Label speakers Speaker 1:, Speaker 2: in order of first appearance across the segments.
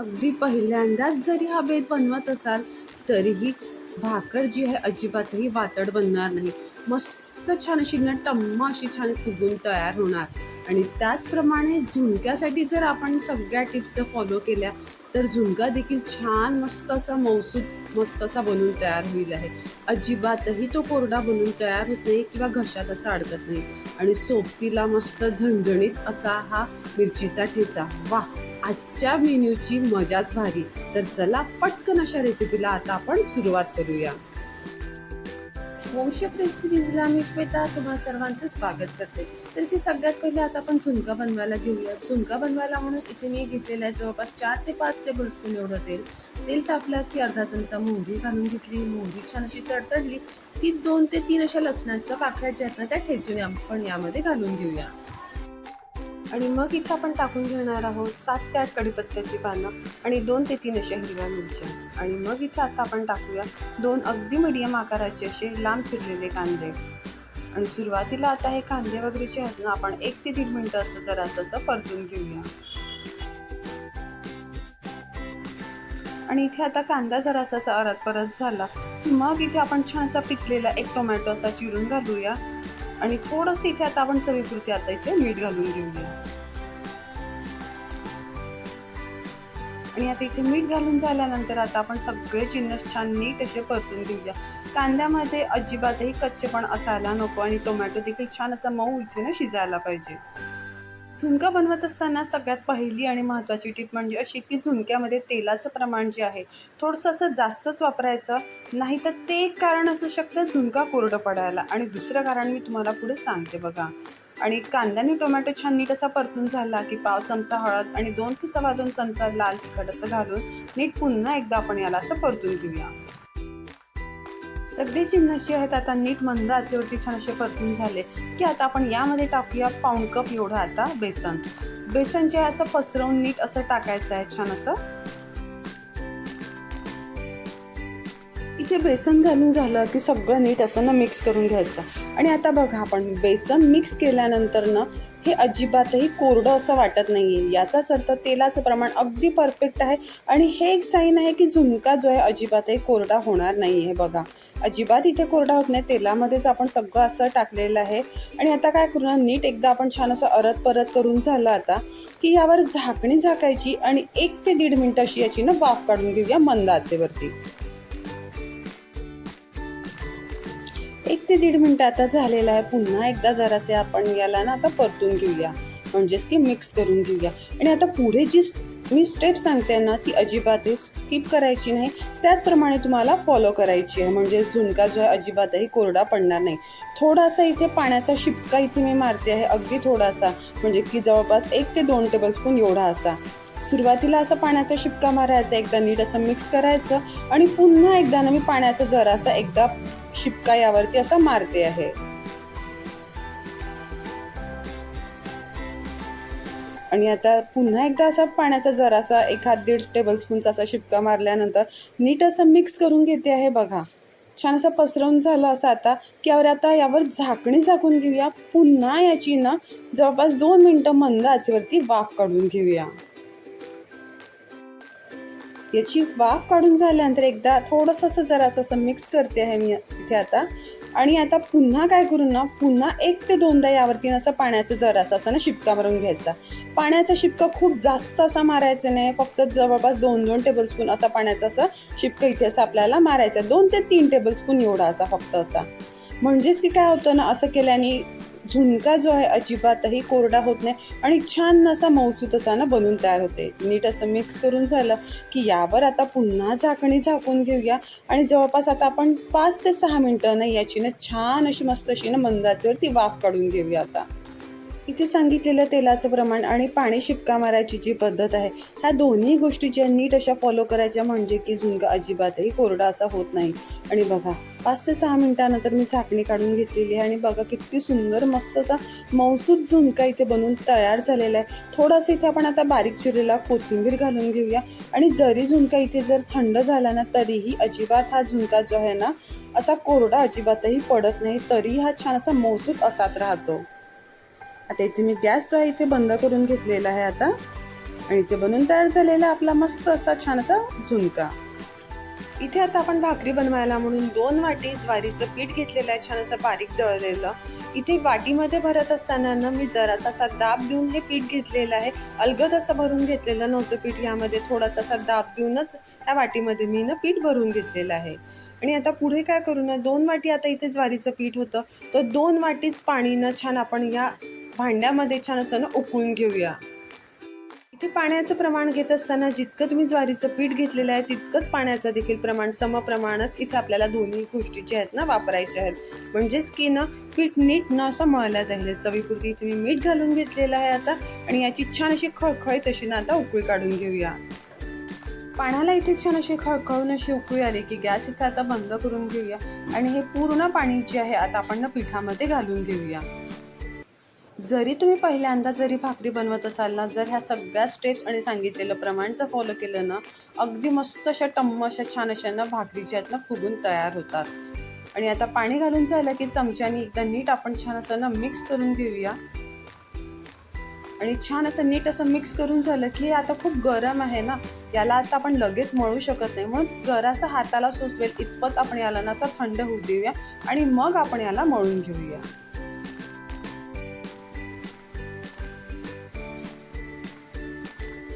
Speaker 1: अगदी पहिल्यांदाच जरी हा बेत बनवत असाल तरीही भाकर जी आहे अजिबातही वातड बनणार नाही. मस्त छान अशी ना टम्म अशी छान फुगून तयार होणार. आणि त्याचप्रमाणे झुणक्यासाठी जर आपण सगळ्या टिप्स फॉलो केल्या तर झुणका देखील छान मस्त असा मौसूद मस्त असा बनून तयार होईल आहे. अजिबातही तो कोरडा बनून तयार होत नाही किंवा घशात असा अडकत नाही. आणि सोबतीला मस्त झणझणीत असा हा मिरचीचा ठेचा. वा आजच्या मेन्यूची मजाच भारी. तर चला पटकन अशा रेसिपीला आता आपण सुरुवात करूया. पोषक रेसिपीजला मी श्वेता तुम्हा सर्वांचं स्वागत करते. तर ती सगळ्यात पहिले आता आपण झुणका बनवायला घेऊया झुणका बनवायला म्हणून इथे मी घेतलेला आहे जवळपास चार ते पाच टेबल स्पून एवढं तेल. तेल तापलं की अर्धा चमचा मोहरी घालून घेतली. मोहरी छान अशी तडतडली की दोन ते तीन अशा लसणाच्या पाकळ्या ज्या आहेत ना त्या ठेचून आपण यामध्ये घालून घेऊया. आणि मग इथं आपण टाकून घेणार आहोत सात ते आठ कडीपत्त्याची पानं आणि दोन ते तीन अशा हिरव्या मिरच्या. आणि मग इथं आता आपण टाकूया दोन अगदी मीडियम आकाराचे असे लांब चिरलेले कांदे. आणि सुरुवातीला आता हे कांदे वगैरे जे आहेत ना आपण एक ते दीड मिनटं असं जरा असं असं परतून घेऊया. आणि इथे आता कांदा जरा असा अरत परत झाला. की मग इथे आपण छान असा पिकलेला एक टोमॅटो असा चिरून घालूया. आणि थोडंसं इथे आता आपण चवीपुरती आता इथे मीठ घालून घेऊया. आणि आता इथे मीठ घालून झाल्यानंतर आता आपण सगळे जिन्नस छान नीट असे परतून घेऊया. कांद्यामध्ये अजिबातही कच्चेपण असायला नको आणि टोमॅटो देखील छान असा मऊ इथे शिजायला पाहिजे. झुणका बनवत असताना सगळ्यात पहिली आणि महत्त्वाची टीप म्हणजे अशी की झुणक्यामध्ये तेलाचं प्रमाण जे आहे थोडंसं असं जास्तच वापरायचं. नाही तर ते एक कारण असू शकतं झुणका कोरडं पडायला. आणि दुसरं कारण मी तुम्हाला पुढे सांगते बघा. आणि कांद्याने टोमॅटो छान नीट असा परतून झाला की पाव चमचा हळद आणि दोन ते सव्वा दोन चमचा लाल तिखट असं घालून नीट पुन्हा एकदा आपण याला असं परतून घेऊया. सगळे जिन्नस जे आहेत आता नीट मंद आचेवरती छान असे परतून झाले. की आता आपण यामध्ये टाकूया पाऊण कप एवढं आता बेसन. बेसन जे आहे असं पसरवून नीट असं टाकायचं आहे छान असं. इथे बेसन घालून झालं की सगळं नीट असं ना मिक्स करून घ्यायचं. आणि आता बघा आपण बेसन मिक्स केल्यानंतर ना हे अजिबातही कोरडं असं वाटत नाही आहे याचाच अर्थ तेलाचं प्रमाण अगदी परफेक्ट आहे. आणि हे एक साईन आहे की झुणका जो आहे अजिबातही कोरडा होणार नाही आहे बघा. अजिबात इथे कोरडा होत नाही. तेलामध्येच आपण सगळं असं टाकलेलं आहे. आणि आता काय करू ना नीट एकदा आपण छान असं अरत परत करून झालं आता की यावर झाकणी झाकायची आणि एक ते दीड मिनिट अशी याची ना वाफ काढून घेऊया मंद आचेवरती एक ते दीड मिनिट आता झालेला आहे. पुन्हा एकदा जरासे आपण याला ना आता परतून घेऊया. म्हणजेच की मिक्स करून घेऊया. आणि आता पुढे जी मी स्टेप सांगते ना ती अजिबातही स्किप करायची नाही. त्याचप्रमाणे तुम्हाला फॉलो करायची आहे. म्हणजे झुणका जो आहे अजिबातही कोरडा पडणार नाही. थोडासा इथे पाण्याचा शिपका इथे मी मारते आहे. अगदी थोडासा. म्हणजे की जवळपास एक ते दोन टेबलस्पून एवढा असा. सुरुवातीला असा पाण्याचा शिपका मारायचा एकदा नीट असं मिक्स करायचं आणि पुन्हा एकदा ना मी पाण्याचा जरासा एकदा शिपका यावरती असा मारते आहे. आणि आता पुन्हा एकदा असा पाण्याचा जरासा एखाद दीड टेबलस्पूनचा असा शिपका मारल्यानंतर नीट असं मिक्स करून घेते आहे बघा. छान असं पसरवून झालं असं आता की अरे आता यावर झाकणी झाकून घेऊया. पुन्हा याची ना जवळपास दोन मिनटं मंद आचेवरती वाफ काढून घेऊया. याची वाफ काढून झाल्यानंतर एकदा थोडंसं असं जरासं असं मिक्स करते आहे मी इथे आता. आणि आता पुन्हा काय करू ना? पुन्हा एक ते दोनदा यावरती असं पाण्याचं जरासा असं ना शिपका मारून घ्यायचा. पाण्याचा शिपका खूप जास्त असा मारायचा नाही. फक्त जवळपास दोन दोन टेबलस्पून असा पाण्याचा असं शिपका इथे असं आपल्याला मारायचा. दोन ते तीन टेबलस्पून एवढा असा फक्त असा. म्हणजेच की काय होतं ना असं केल्याने झुणका जो आहे अजिबातही कोरडा होत नाही आणि छान असा मौसूत असा ना बनून तयार होते. नीट असं मिक्स करून झालं की यावर आता पुन्हा झाकणी झाकून घेऊया. आणि जवळपास आता आपण पाच ते सहा मिनटं ना याची ना छान अशी मस्त अशी ना मंदाचेवरती वाफ काढून घेऊया आता. इथे सांगितलेलं तेलाचं प्रमाण आणि पाणी शिपका मारायची जी पद्धत आहे ह्या दोन्ही गोष्टी ज्या नीट अशा फॉलो करायच्या म्हणजे की झुणका अजिबातही कोरडा असा होत नाही. आणि बघा पाच ते सहा मिनिटानंतर मी झाकणी काढून घेतलेली आहे आणि बघा किती सुंदर मस्त असा मौसूद झुणका इथे बनवून तयार झालेला आहे. थोडासा इथे आपण आता बारीक चिरलेला कोथिंबीर घालून घेऊया. आणि जरी झुणका इथे जर थंड झाला ना तरीही अजिबात हा झुणका जो आहे ना असा कोरडा अजिबातही पडत नाही तरी हा छान असा मौसूद असाच राहतो. आता इथे मी गॅस जो आहे इथे बंद करून घेतलेला आहे आता. आणि इथे बनवून तयार झालेला आपला मस्त असा छान असा झुणका. इथे आता आपण भाकरी बनवायला म्हणून दोन वाटी ज्वारीचं पीठ घेतलेलं आहे छान असं बारीक दळलेलं. इथे वाटीमध्ये भरत असताना ना मी जरासा असा दाब देऊन हे पीठ घेतलेलं आहे. अलगद असं भरून घेतलेलं नव्हतं पीठ यामध्ये थोडासा असा दाब देऊनच त्या वाटीमध्ये मी ना पीठ भरून घेतलेलं आहे. आणि आता पुढे काय करू ना दोन वाटी आता इथे ज्वारीचं पीठ होतं. तर दोन वाटीच पाणी ना छान आपण या भांड्यामध्ये छान असं ना उकळून घेऊया. इथे पाण्याचं प्रमाण घेत असताना जितकं तुम्ही ज्वारीचं पीठ घेतलेलं आहे तितकंच पाण्याचं देखील प्रमाण समप्रमाणच इथे आपल्याला दोन्ही गोष्टी ज्या आहेत ना वापरायच्या आहेत. म्हणजेच की ना पीठ नीट न असं मळल्या जाईल. चवीपुरती इथे मी मीठ घालून घेतलेलं आहे आता आणि याची छान अशी खळखळीत अशी ना आता उकळी काढून घेऊया. पाण्याला इथे छान अशी खळखळून अशी उकळी आली की गॅस इथे आता बंद करून घेऊया आणि हे पूर्ण पाणी जे आहे आता आपण ना पिठामध्ये घालून घेऊया. जरी तुम्ही पहिल्यांदा जरी भाकरी बनवत असाल ना जर ह्या सगळ्या स्टेप्स आणि सांगितलेलं प्रमाण जर फॉलो केलं ना अगदी मस्त अशा टम्म अशा छान अशा ना भाकरी ज्या आहेत ना फुगून तयार होतात. आणि आता पाणी घालून झालं की चमच्याने एकदा नीट आपण छान असं ना मिक्स करून घेऊया. आणि छान असं नीट असं मिक्स करून झालं की हे आता खूप गरम आहे ना याला आता आपण लगेच मळू शकत नाही. म्हणून जरासा हाताला सोसवेल इतपत आपण याला ना असं थंड होऊ देऊया आणि मग आपण याला मळून घेऊया.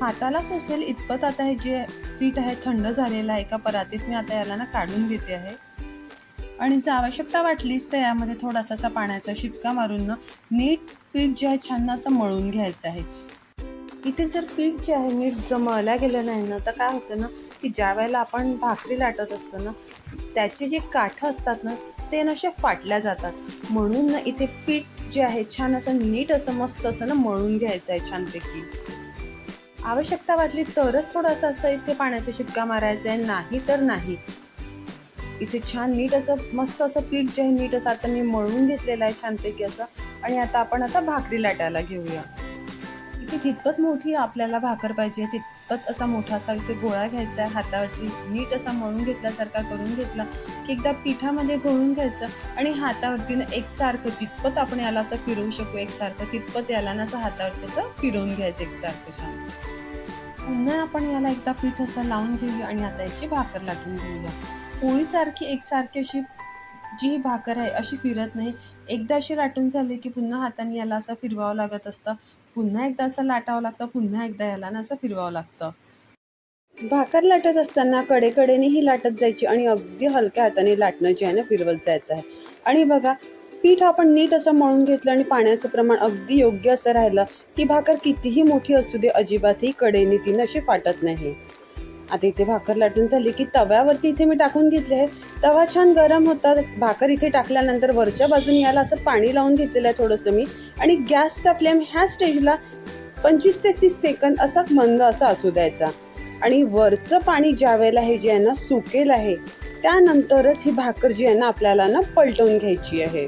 Speaker 1: हाताला सोसेल इतपत आता हे जे पीठ आहे थंड झालेलं आहे एका परातीत मी आता याला ना काढून घेते आहे. आणि जर आवश्यकता वाटलीच तर यामध्ये थोडासा असा पाण्याचा शिपका मारून ना नीट पीठ जे आहे छान असं मळून घ्यायचं आहे. इथे जर पीठ जे आहे नीट जर मळल्या गेलं नाही ना तर काय होतं ना की ज्या वेळेला आपण भाकरी लाटत असतो ना त्याचे जे काठं असतात ना ते ना अशा फाटल्या जातात. म्हणून ना इथे पीठ जे आहे छान असं नीट असं मस्त असं ना मळून घ्यायचं आहे छानपैकी. आवश्यकता वाटली तरच थोडंसं असं इथे पाण्याचा शिपका मारायचा आहे. नाही तर नाही. इथे छान नीट असं मस्त असं पीठ जे आहे नीट असं आता मी मळून घेतलेलं आहे छानपैकी असं. आणि आता आपण आता भाकरी लाटायला घेऊया. इथे जितपत मोठी आपल्याला भाकर पाहिजे तितपत असा मोठा असा इथे गोळा घ्यायचा आहे हातावरती नीट असा मळून घेतल्यासारखा करून घेतला की एकदा पिठामध्ये घोळून घ्यायचं आणि हातावरती ना एकसारखं जितपत आपण याला असं फिरवू शकू एकसारखं तितपत याला ना असं हातावरती असं फिरवून घ्यायचं एकसारखं छान. पुन्हा आपण याला एकदा पीठ असं लावून घेऊया आणि आता याची भाकर लाटून घेऊया. पोळीसारखी एकसारखी अशी जी ही भाकर आहे अशी फिरत नाही. एकदा अशी लाटून झाली की पुन्हा हाताने याला असं फिरवावं लागत असतं. पुन्हा एकदा असं लाटावं लागतं पुन्हा एकदा याला ना असं फिरवावं लागतं. भाकर लाटत असताना कडेकडेने ही लाटत जायची आणि अगदी हलक्या हाताने लाटणं जे आहे ना फिरवत जायचं आहे. आणि बघा पीठ आपण नीट असं मळून घेतलं आणि पाण्याचं प्रमाण अगदी योग्य असं राहिलं की भाकर कितीही मोठी असू दे अजिबातही कडेने ती अशी फाटत नाही. आता इथे भाकर लाटून झाली की तव्यावरती इथे मी टाकून घेतले आहे तवा छान गरम होता. भाकर इथे टाकल्यानंतर वरच्या बाजूने याला असं पाणी लावून घेतलेलं आहे थोडंसं मी. आणि गॅसचा फ्लेम ह्या स्टेजला पंचवीस ते तीस सेकंद असा मंद असा असू द्यायचा. आणि वरचं पाणी ज्या वेळेला हे जे आहे ना सुकेल आहे त्यानंतरच ही भाकर जी आहे ना आपल्याला ना पलटवून घ्यायची आहे.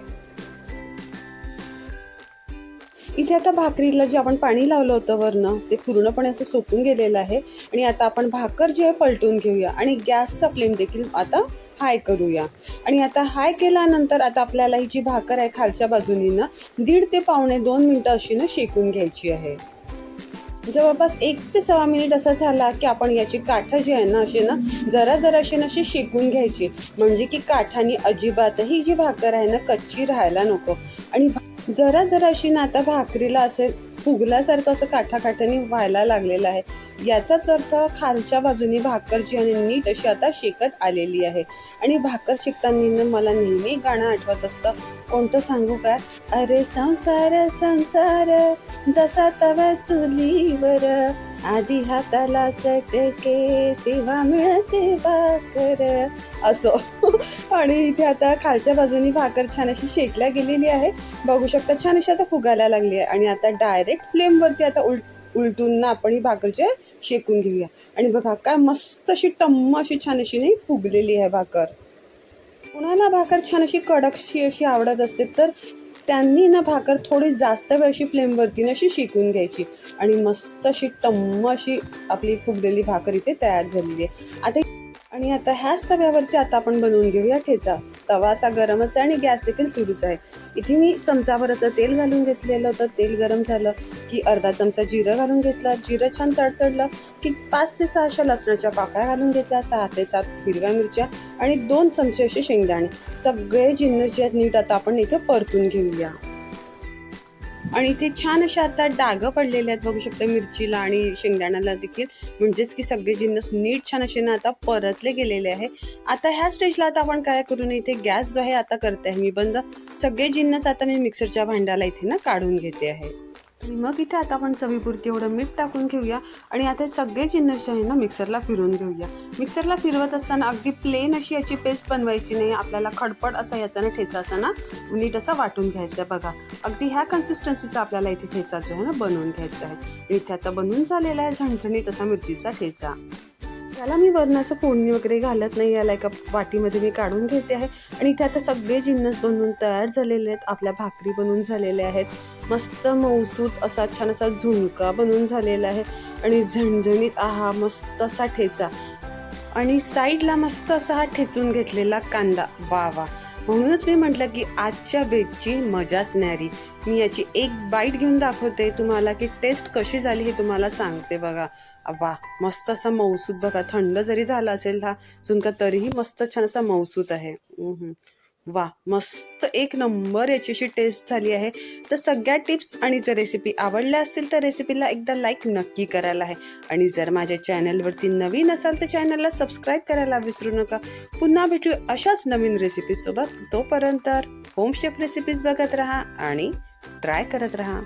Speaker 1: इथे आता भाकरीला जे आपण पाणी लावलं होतं वरनं ते पूर्णपणे असं सोकून गेलेलं आहे. आणि आता आपण भाकर जे आहे पलटून घेऊया. आणि गॅसचा फ्लेम देखील आता हाय करूया. आणि आता हाय केल्यानंतर आता आपल्याला ही जी भाकर आहे खालच्या बाजूनी ना दीड ते पावणे दोन मिनटं अशी ना शेकून घ्यायची आहे. जवळपास एक ते सव्वा मिनिट असा झाला की आपण याची काठं जी आहे ना अशी ना जरा जराशी ना अशी शेकून घ्यायची. म्हणजे की काठानी अजिबातही जी भाकर आहे ना कच्ची राहायला नको. आणि भा- जरा जराशी ना आता भाकरीला असे फुगल्यासारखं असं काठाकाठाने व्हायला लागलेलं आहे. याचाच अर्थ खालच्या बाजूने भाकर जी आहे नीट अशी आता शेकत आलेली आहे. आणि भाकर शेकताना मला नेहमी गाणं आठवत असतं. कोणतं सांगू काय अरे संसार संसार जसा तव्या चुलीवर आधी हाताला चटके तेव्हा मिळते भाकर. असो. आणि इथे आता खालच्या बाजूनी भाकर छान अशी शेकल्या गेलेली आहे. बघू शकता छान अशी आता फुगायला लागली आहे. आणि आता डायरेक्ट फ्लेमवरती आता उल उलटून ना आपण ही भाकरचे शेकून घेऊया. आणि बघा काय मस्त अशी टम्म अशी छान अशी नाही फुगलेली आहे भाकर. कुणाला भाकर छान अशी कडकशी अशी आवडत असते तर त्यांनी ना भाकर थोडी जास्त वेळ अशी फ्लेमवरती ना अशी शिकून घ्यायची. आणि मस्त अशी टम्म अशी आपली फुगलेली भाकर इथे तयार झालेली आहे. आता आणि आता ह्याच तव्यावरती आता आपण बनवून घेऊया ठेचा. तवा असा गरमच आहे आणि गॅस देखील सुरूच आहे. इथे मी चमचाभर तेल घालून घेतलेलं होतं. तेल गरम झालं की अर्धा चमचा जिरं घालून घेतलं. जिरं छान तडतडलं की पाच ते सहा अशा लसणाच्या पाकळ्या घालून घेतल्या. सहा ते सात हिरव्या मिरच्या आणि दोन चमचे असे शेंगदाणे. सगळे जिन्नस जे आहेत नीट आता आपण इथे परतून घेऊया. आणि इथे छान अशा आता डागं पडलेले आहेत बघू शकता मिरचीला आणि शेंगदाण्याला देखील. म्हणजेच की सगळे जिन्नस नीट छान असे ना आता परतले गेलेले आहे. आता ह्या स्टेजला आता आपण काय करू नये इथे गॅस जो आहे आता करते आहे मी बंद. सगळे जिन्नस आता मी मिक्सरच्या भांड्याला इथे ना काढून घेते आहे. आणि मग इथे आता आपण चवीपुरती एवढं मीठ टाकून घेऊया आणि आता सगळे जिन्नस जे आहे ना मिक्सरला फिरून घेऊया. मिक्सरला फिरवत असताना अगदी प्लेन अशी याची पेस्ट बनवायची नाही. आपल्याला खडपड असा याचा ना ठेचा असा ना नीट असा वाटून घ्यायचा आहे बघा. अगदी ह्या कन्सिस्टन्सीचा आपल्याला इथे ठेचा जो आहे ना बनवून घ्यायचा आहे. आणि इथे आता बनवून झालेला आहे झणझणीत असा मिरचीचा ठेचा. याला मी वरनं असं फोडणी वगैरे घालत नाही. याला एका वाटीमध्ये मी काढून घेते आहे. आणि इथे आता सगळे जिन्नस बनवून तयार झालेले आहेत. आपल्या भाकरी बनवून झालेल्या आहेत. मस्त मौसूत असा छान असा झुणका बनवून झालेला आहे आणि झणझणीत आहा मस्त असा ठेचा. आणि साईडला मस्त असा हा ठेचून घेतलेला कांदा. वा वा. म्हणूनच मी म्हटलं की आजच्या बेगची मजाच न्यारी. मी याची एक बाईट घेऊन दाखवते तुम्हाला की टेस्ट कशी झाली हे तुम्हाला सांगते बघा. वा मस्त असा मौसूत बघा. थंड जरी झाला असेल हा झुणका तरीही मस्त छान असा मौसूत आहे. वा मस्त एक नंबर याची अशी टेस्ट झाली आहे. तर सगळ्या टिप्स आणि जर रेसिपी आवडल्या असतील तर रेसिपीला एकदा लाईक नक्की करायला आहे. आणि जर माझ्या चॅनलवरती नवीन असाल तर चॅनलला सबस्क्राईब करायला विसरू नका. पुन्हा भेटू अशाच नवीन रेसिपीजसोबत तोपर्यंत होम शेफ रेसिपीज बघत राहा आणि ट्राय करत राहा.